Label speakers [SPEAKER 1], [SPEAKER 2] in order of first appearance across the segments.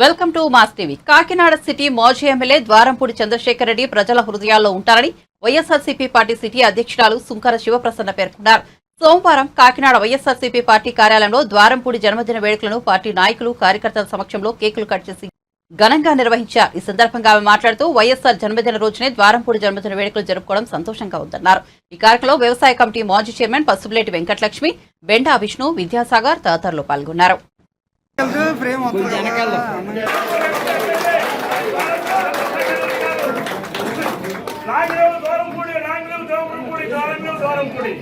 [SPEAKER 1] Welcome to Mass TV. Kakinada city మాజీ MLA Dwarampudi Chandrasekhar Reddy ప్రజల హృదయాల్లో ఉంటారని వైఎస్ఆర్సీపీ పార్టీ సిటీ అధ్యక్షురాలు సుంకర శివప్రసన్న పేర్కొన్నారు. సోమవారం కాకినాడ వైఎస్ఆర్సీపీ పార్టీ కార్యాలయంలో ద్వారంపూడి జన్మదిన వేడుకలను పార్టీ నాయకులు కార్యకర్తల సమక్షంలో కేకులు కట్ చేసి ఘనంగా నిర్వహించారు. ఈ సందర్భంగా ఆమె మాట్లాడుతూ వైఎస్ఆర్ జన్మదిన రోజునే ద్వారంపూడి జన్మదిన వేడుకలు జరుపుకోవడం సంతోషంగా ఉందన్నారు. ఈ కార్యక్రమంలో వ్యవసాయ కమిటీ మాజీ చైర్మన్ పసుపులేటి వెంకటలక్ష్మి బెండా విష్ణు విద్యాసాగర్ తదితరులు పాల్గొన్నారు.
[SPEAKER 2] ఫ్రేమ్
[SPEAKER 3] నాగరేవు దూరం కూడి నాగరేవు దూరం కూడి దూరం దూరం కూడి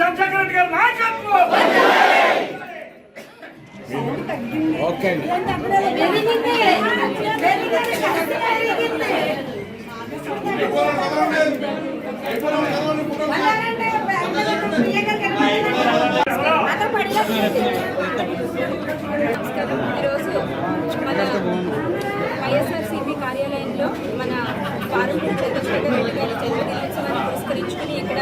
[SPEAKER 3] చంద్రశేఖర్ రెడ్డి గారి నాయకత్వం.
[SPEAKER 4] నమస్కారం ఈరోజు మన వైఎస్ఆర్సీపీ కార్యాలయంలో మన పార్వతి చంద్రశేఖర్ రెడ్డి గారి జన్మదినోత్సవాన్ని పురస్కరించుకుని ఇక్కడ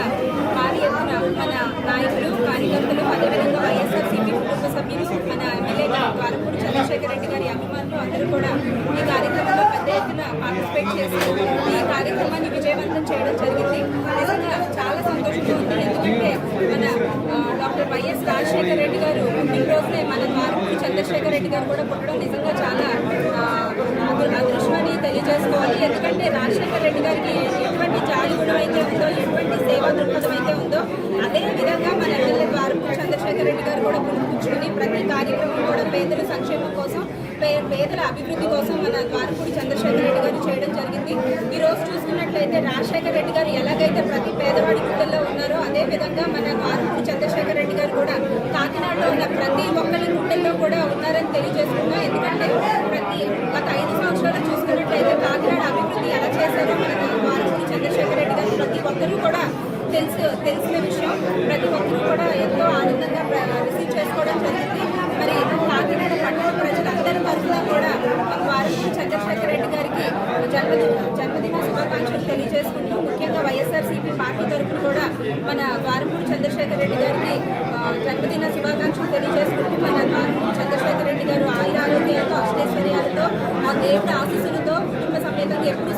[SPEAKER 4] భారీ ఎత్తున మన నాయకులు కార్యకర్తలు అదేవిధంగా వైఎస్ఆర్సీపీ కుటుంబ సభ్యులు మన ఎమ్మెల్యే ద్వారపూడి చంద్రశేఖర్ రెడ్డి గారి అభిమానులు అందరూ కూడా ఈ కార్యక్రమంలో పెద్ద ఎత్తున పార్టిసిపేట్ చేసి ఈ కార్యక్రమాన్ని విజయవంతం చేయడం జరిగింది. నిజంగా చాలా సంతోషంగా ఉంది. ఎందుకంటే మన డాక్టర్ వైఎస్ రాజశేఖర రెడ్డి గారు ఈ రోజునే మన ద్వారపూడి చంద్రశేఖర్ రెడ్డి గారు కూడా పుట్టడం నిజంగా చాలా అదృష్టమని తెలియజేసుకోవాలి. ఎందుకంటే రాజశేఖర రెడ్డి గారికి ఎటువంటి జాలి గుణం అయితే ఉందో ఎటువంటి సేవా దృక్పథం అయితే ఉందో అదే విధంగా మన ఎమ్మెల్యే ద్వారపూడి చంద్రశేఖర్ రెడ్డి గారు కూడా పుణుకుచ్చుకుని ప్రతి కార్యక్రమం కూడా పేదల సంక్షేమం కోసం పేదల అభివృద్ధి కోసం మన ద్వారపూడి చంద్రశేఖర్ రెడ్డి గారు చేయడం జరిగింది ఈ రోజు అయితే రాజశేఖర రెడ్డి గారు ఎలాగైతే ప్రతి పేదవాడి గుండెల్లో ఉన్నారో అదే విధంగా మన ద్వారపూడి చంద్రశేఖర్ రెడ్డి గారు కూడా కాకినాడలో ఉన్న ప్రతి ఒక్కరి గుండెల్లో కూడా ఉన్నారని తెలియజేసుకున్నాం ఎందుకంటే ప్రతి గత ఐదు సంవత్సరాలు చూసుకున్నట్లయితే కాకినాడ అభివృద్ధి ఎలా చేశారో మన ద్వారపూడి చంద్రశేఖర్ రెడ్డి గారు ప్రతి ఒక్కరూ కూడా తెలుసు తెలిసిన విషయం. ప్రతి ఒక్కరూ కూడా ఎంతో ఆనందంగా రిసీవ్ చేసుకోవడం జరిగింది. మరి కాకినాడ పట్టణ ప్రజలందరి తరఫున కూడా మన వారికి చంద్రశేఖర్ రెడ్డి గారికి జన్మదిన జన్మదిన శుభాకాంక్షలు తెలియజేసుకుంటూ ముఖ్యంగా వైఎస్ఆర్సీపీ పార్టీ తరఫున కూడా మన ద్వారపూడి చంద్రశేఖర్ రెడ్డి గారికి ఆ, జన్మదిన శుభాకాంక్షలు తెలియజేసుకుంటూ మన ద్వారపూడి చంద్రశేఖర్ రెడ్డి గారు ఆయుర ఆరోగ్యాలతో అష్టైశ్వర్యాలతో ఆ దేవుడి ఆశీస్సులతో కుటుంబ సమేతంగా ఎప్పుడూ